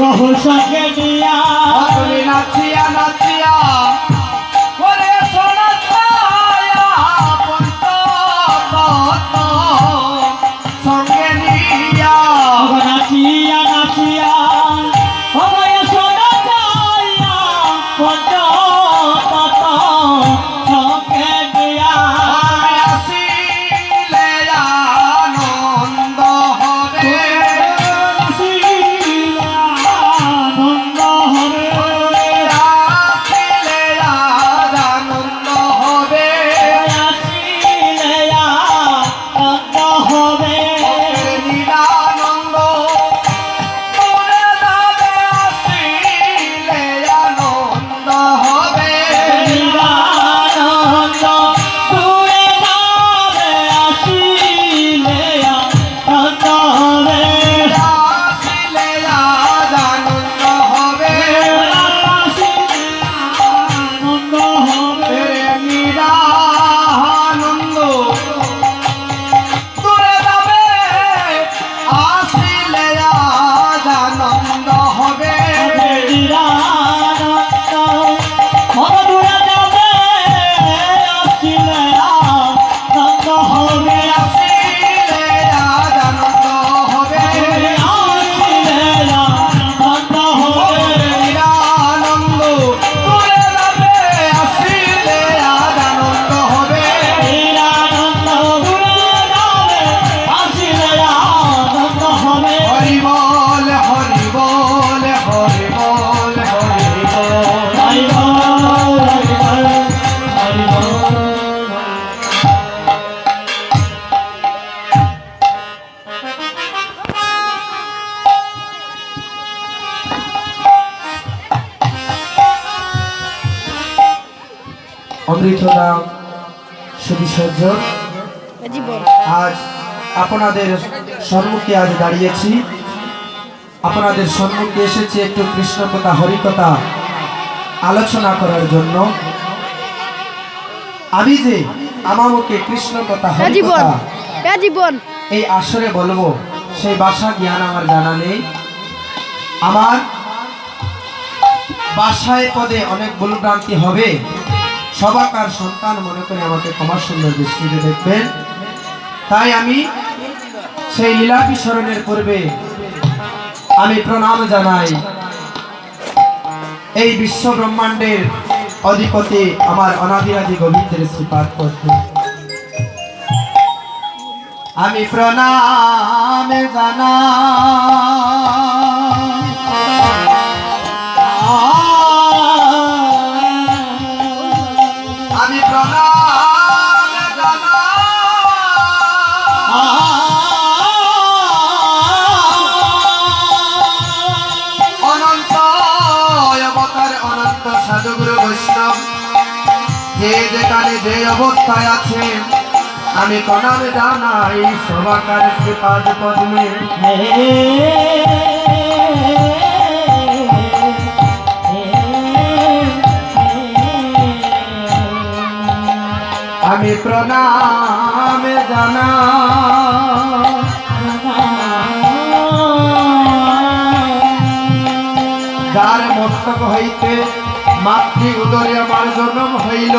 বহু সঙ্গে দিয়া নাচিয়া জীবন আজ আপনাদের সম্মুখে আজ দাঁড়িয়েছি। আপনাদের সম্মুখে এসেছি একটু কৃষ্ণকথা হরিকথা আলোচনা করার জন্য। আমি যে আমাকে কৃষ্ণকথা হরিকথা এই আসরে বলব সেই ভাষা জ্ঞান আমার জানা নেই। আমার বাসায় পদে অনেক ভুলভ্রান্তি হবে। সবাকার সন্তান মনে করে আমাকে ক্ষমা সুন্দর দৃষ্টিতে দেখবেন তাই আমি সেই লীলাপি স্মরণের পূর্বে আমি প্রণাম জানাই। এই বিশ্ব ব্রহ্মাণ্ডের অধিপতি আমার অনাদিরাদি গোবিন্দের শ্রীপাদ করতে। আমি প্রণাম জানা আমি প্রণামে অনন্ত অবতার, অনন্ত সাধুগুরু বৈষ্ণব, যে যেখানে যে অবস্থায় আছে আমি প্রণামে জানাই সবাকার শ্রীপাদ পদ্মে। আমি প্রণামে জানা যার মস্তক হইতে মাতৃ উদরে আমার জন্ম হইল,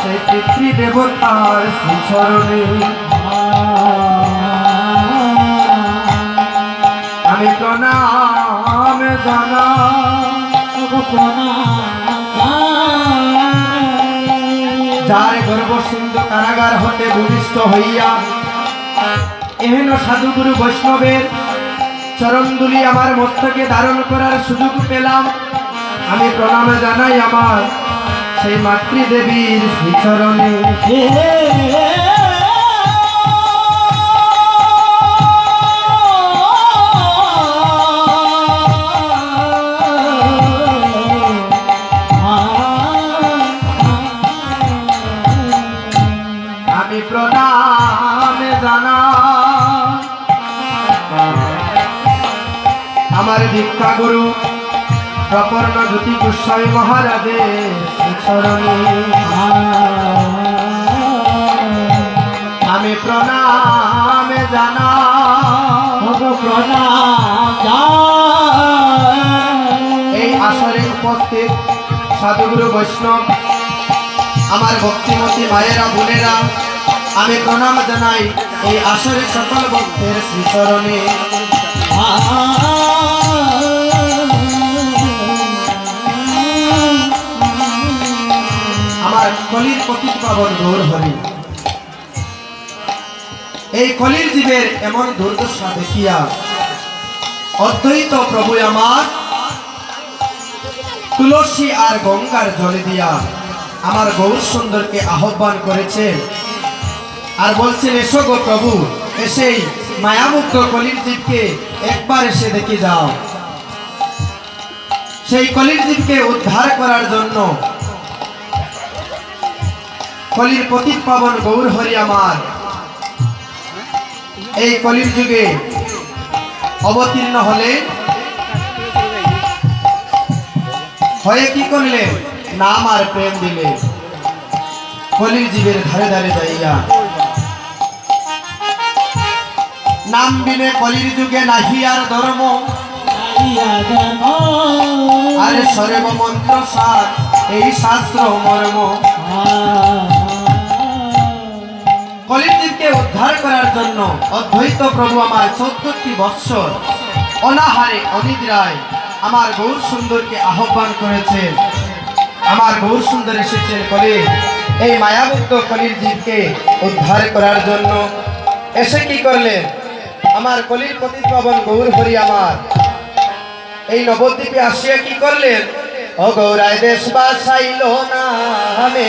সেই পিতৃ দেবতার শ্রীচরণে। আমি প্রণাম জানা যার গর্ভসুন্দ কারাগার হতে ভূমিষ্ঠ হইয়া। এহেন সাধুগুরু বৈষ্ণবের চরণদুলি আমার মস্তকে ধারণ করার সুযোগ পেলাম। আমি প্রণাম জানাই আমার সেই মাতৃদেবীর শ্রীচরণে। আমার দীক্ষা গুরু। প্রপর্ণ জ্যোতি গোস্বামী মহারাজের শ্রীচরণে আমি প্রণাম জানা প্রণাম এই আসরে উপস্থিত সাধুগুরু বৈষ্ণব আমার ভক্তিমতী মায়েরা বোনেরা আমি প্রণাম জানাই এই আসরে সকল ভক্তের শ্রীচরণে। পতিত দূর হরি এই কলির জীবের এমন দুর্দশা দেখিয়া অদ্বৈত প্রভু আমার তুলসী আর গঙ্গার জলে দিয়া আমার গৌর সুন্দরকে আহ্বান করেছে আর বলছেন, এসো গো প্রভু, এসেই মায়ামুক্ত কলির জীবকে একবার এসে দেখে যাও। সেই কলির জীবকে উদ্ধার করার জন্য কলির পতিত পাবন গৌর হরি আমার। এই কলির যুগে অবতীর্ণ হলে হয়ে কি করলে? নাম আর প্রেম দিলে। কলির জীবের ধারে ধারে যাইয়া। নাম বিনে কলির যুগে নাহি আর ধর্ম। আরে সরেব মন্ত্র সার, এই শাস্ত্র মর্ম। কলির জীবকে উদ্ধার করার জন্য অদ্বৈত প্রভু আমার চোদ্দটি বৎসর অনাহারে অনিদ্রায় আমার গৌর সুন্দরকে আহ্বান করেছেন আমার গৌর সুন্দর এসেছেন কলি এই মায়াবুক্ত কলির জীবকে উদ্ধার করার জন্য এসে কি করলেন? আমার কলির পতিত পাবন গৌর হরি আমার। এই নবদ্বীপে আসিয়া কি করলেন? ও গৌরায় দেশ বাসাইল নামে।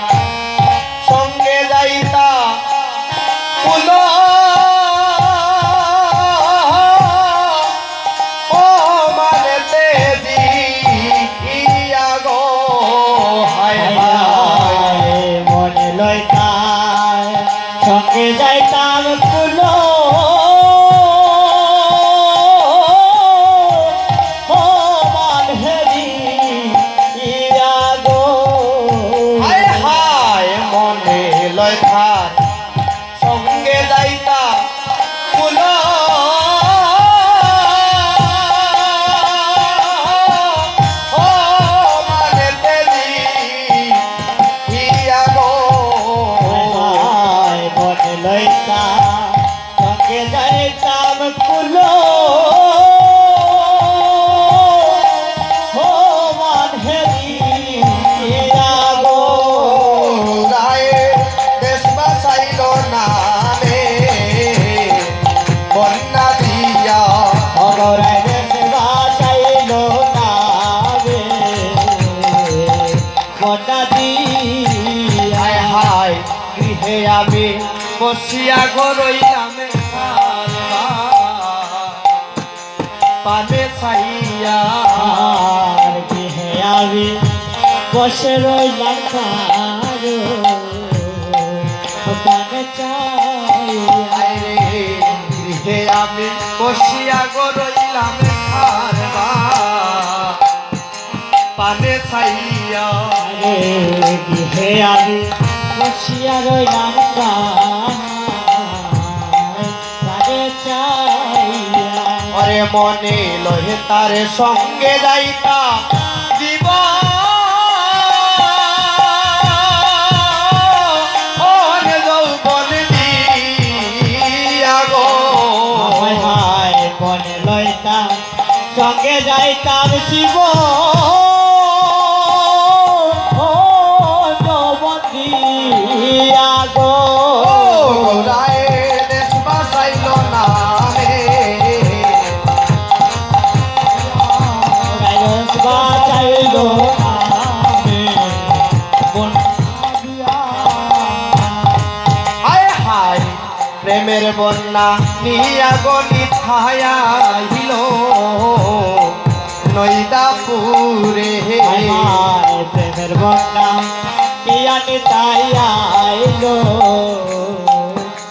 যাইতাম বসিয়া গরইলাম পানে ছাইয়া আর বিহে আমি বসে রইলাম কারও। কানে চাইয়া হায় রে গৃহে আমি বসিয়া গরইলাম পানে ছাইয়া রে আমি বসিয়া রইলাম মনে লহে তার সঙ্গে যাইতা বন্যা নিয়া গলি ছায়াইল আহিল নইদা পুরে প্রেমের বন্যা নিয়া নি ছায়া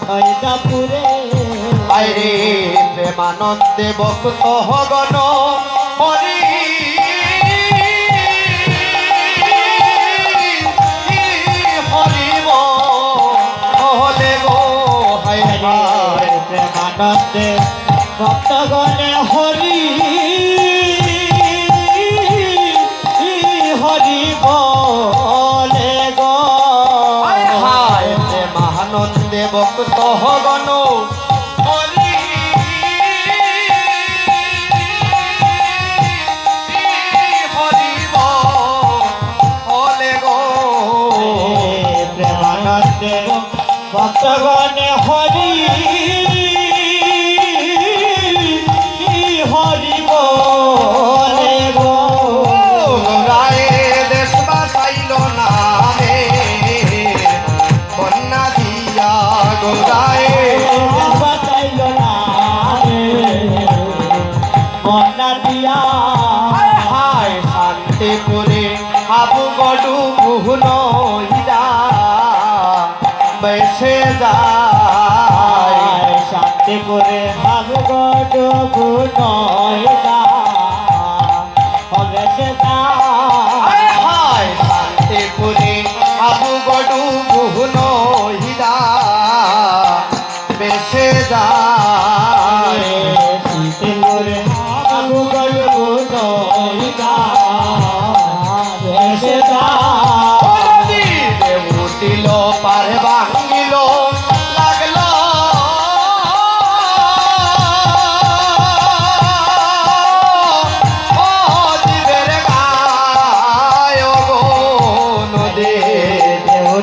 নইদা পুরে বাইরে প্রেমানন্দে বক্ত হগন হরি কান্দে ভক্তগণে হরি। হরি বলে গায় মহানন্দে ভক্ত গণ। ভক্তগণে হরি। ভগবান নয় দা হবে সে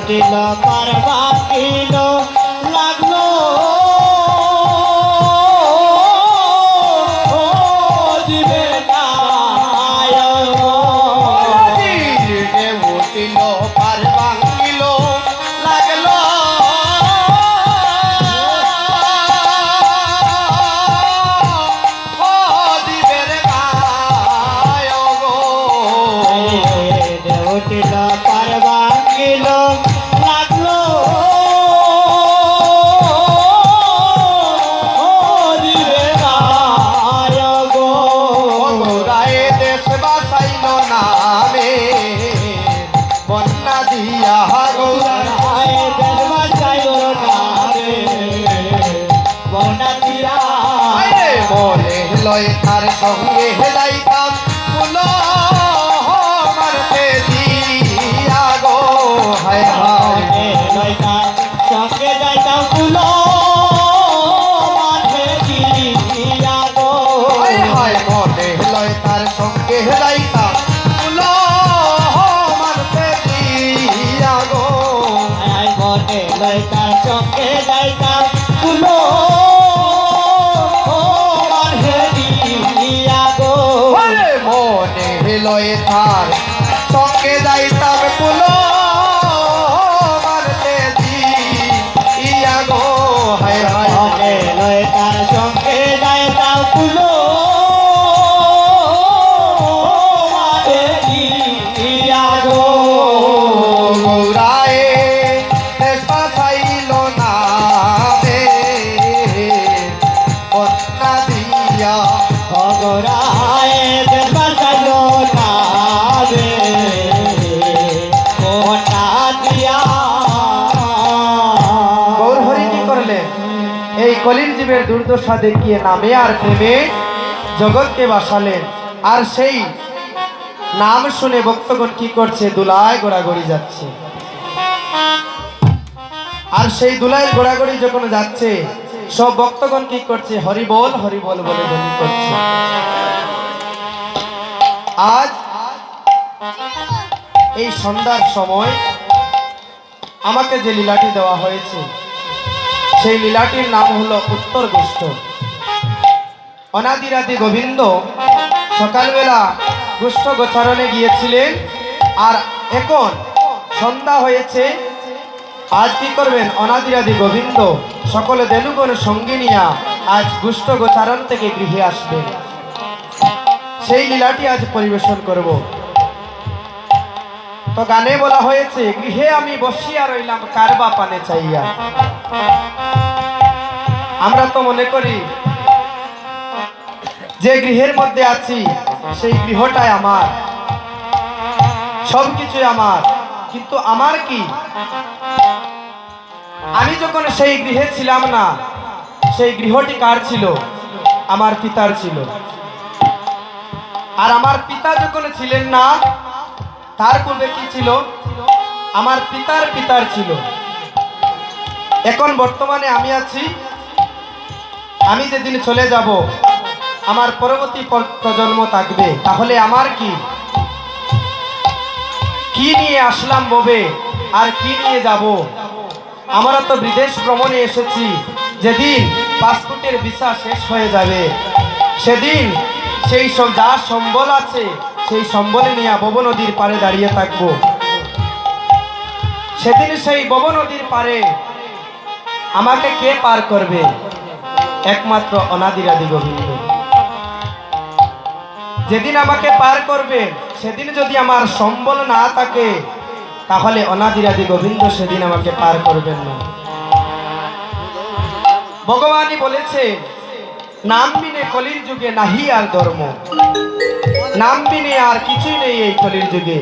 বাকিল পার বাকিল মনে লইতা চকে যাইতা তুলো এই দুর্দশা দেখিয়ে নামে আর প্রেমে জগৎকে বাসালেন। আর সেই নাম শুনে ভক্তগণ কি করছে? দুলায় গোড়াগড়ি যাচ্ছে। আর সেই দুলায় গোড়াগড়ি যখন যাচ্ছে সব ভক্তগণ কি করছে? হরি বল হরি বল বলে ধ্বনি করছে। আজ এই সন্ধ্যার সময় আমাকে যে লীলাটি দেওয়া হয়েছে, সেই লীলাটির নাম হলো উত্তর গোষ্ঠ অনাদিরাদি গোবিন্দ সকালবেলা গুষ্ঠ গোচারণে গিয়েছিলেন আর এখন সন্ধ্যা হয়েছে। আজ কি করবেন? অনাদিরাদি গোবিন্দ সকলে দেনুগণ সঙ্গে নিয়া আজ গুষ্ঠ গোচারণ থেকে গৃহে আসবে। সেই লীলাটি আজ পরিবেশন করব। তো গানে বলা হয়েছে, গৃহে আমি বসিয়া রইলাম কারবা পানে চাইয়া। আমরা তো মনে করি, যে গৃহের মধ্যে আছি, সেই গৃহটাই আমার। সব কিছুই আমার, কিন্তু আমার কি? আমি যখন সেই গৃহে ছিলাম না, সেই গৃহটি কার ছিল? আমার পিতার ছিল। আর আমার পিতা যখন ছিলেন না, তার পূর্বে কি ছিল? আমার পিতার পিতার ছিল। এখন বর্তমানে আমি আছি। আমি যেদিন চলে যাব, আমার পরবর্তী প্রজন্ম থাকবে। তাহলে আমার কি? কি নিয়ে আসলাম ববে? আর কি নিয়ে যাব? আমরা তো বিদেশ ভ্রমণে এসেছি। যেদিন পাসপোর্টের ভিসা শেষ হয়ে যাবে, সেদিন সেই সব যা সম্বল আছে, সেই সম্বলে নিয়ে বব নদীর পাড়ে দাঁড়িয়ে থাকব। সেদিন সেই বব নদীর পারে আমাকে কে পার করবে? একমাত্র অনাদিরাদি গোবিন্দ। যেদিন আমাকে পার করবে, সেদিন যদি আমার সম্বল না থাকে তাহলে অনাদিরাদি গোবিন্দ সেদিন আমাকে পার করবেন না। ভগবানই বলেছে নাম বিনে কলির যুগে নাহি আর ধর্ম। নাম বিনে আর কিছুই নেই এই কলির যুগে।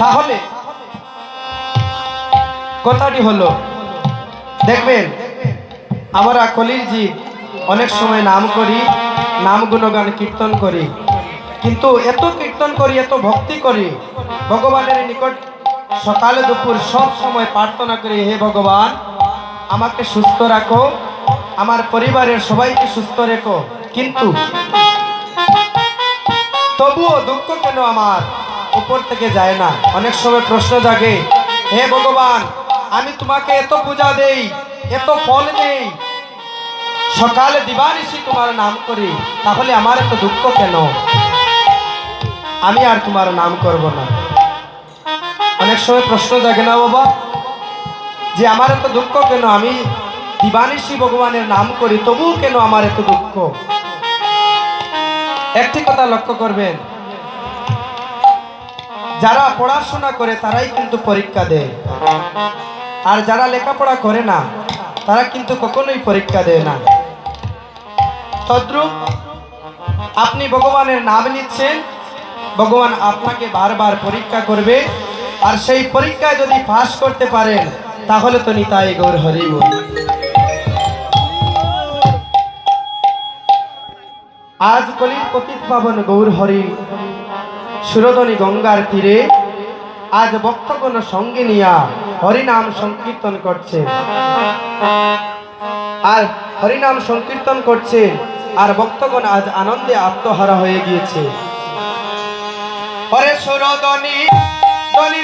তাহলে কথাটি হলো, দেখবেন, আমরা কলির জি অনেক সময় নাম করি নাম গুণগান কীর্তন করি। কিন্তু এত কীর্তন করি, এত ভক্তি করি, ভগবানের নিকট সকালে দুপুর সব সময় প্রার্থনা করি, হে ভগবান, আমাকে সুস্থ রাখো, আমার পরিবারের সবাইকে সুস্থ রেখো। কিন্তু তবুও দুঃখ কেন আমার উপর থেকে যায় না? অনেক সময় প্রশ্ন জাগে, হে ভগবান, আমি তোমাকে এত পূজা দেই, এত ফল দেই, সকালে দিবানিশি তোমার নাম করি, তাহলে আমার এত দুঃখ কেন? আমি আর তোমার নাম করব না। অনেক সময় প্রশ্ন জাগে না বাবা, যে আমার এত দুঃখ কেন? আমি দিবানিশি ভগবানের নাম করি তবুও কেন আমার এত দুঃখ? একটি কথা লক্ষ্য করবেন, যারা পড়াশোনা করে তারাই কিন্তু পরীক্ষা দেয়। আর যারা লেখাপড়া করে না, তারা কিন্তু কখনোই পরীক্ষা দেয় না। তদ্রুপ, আপনি ভগবানের নাম নিচ্ছেন ভগবান আপনাকে বারবার পরীক্ষা করবে। আর সেই পরীক্ষায় যদি পাশ করতে পারেন, তাহলে তো নিতাই গৌর হরি। আজ কলির পতিত পাবন গৌর হরি সুরদনী গঙ্গার তীরে। আজ ভক্তগণ সঙ্গে নিয়া হরিনাম সংকীর্তন করছে। আর হরিনাম সংকীর্তন করছে, আর ভক্তগণ আজ আনন্দে আত্মহারা হয়ে গিয়েছে। হরে সুরদনী দনি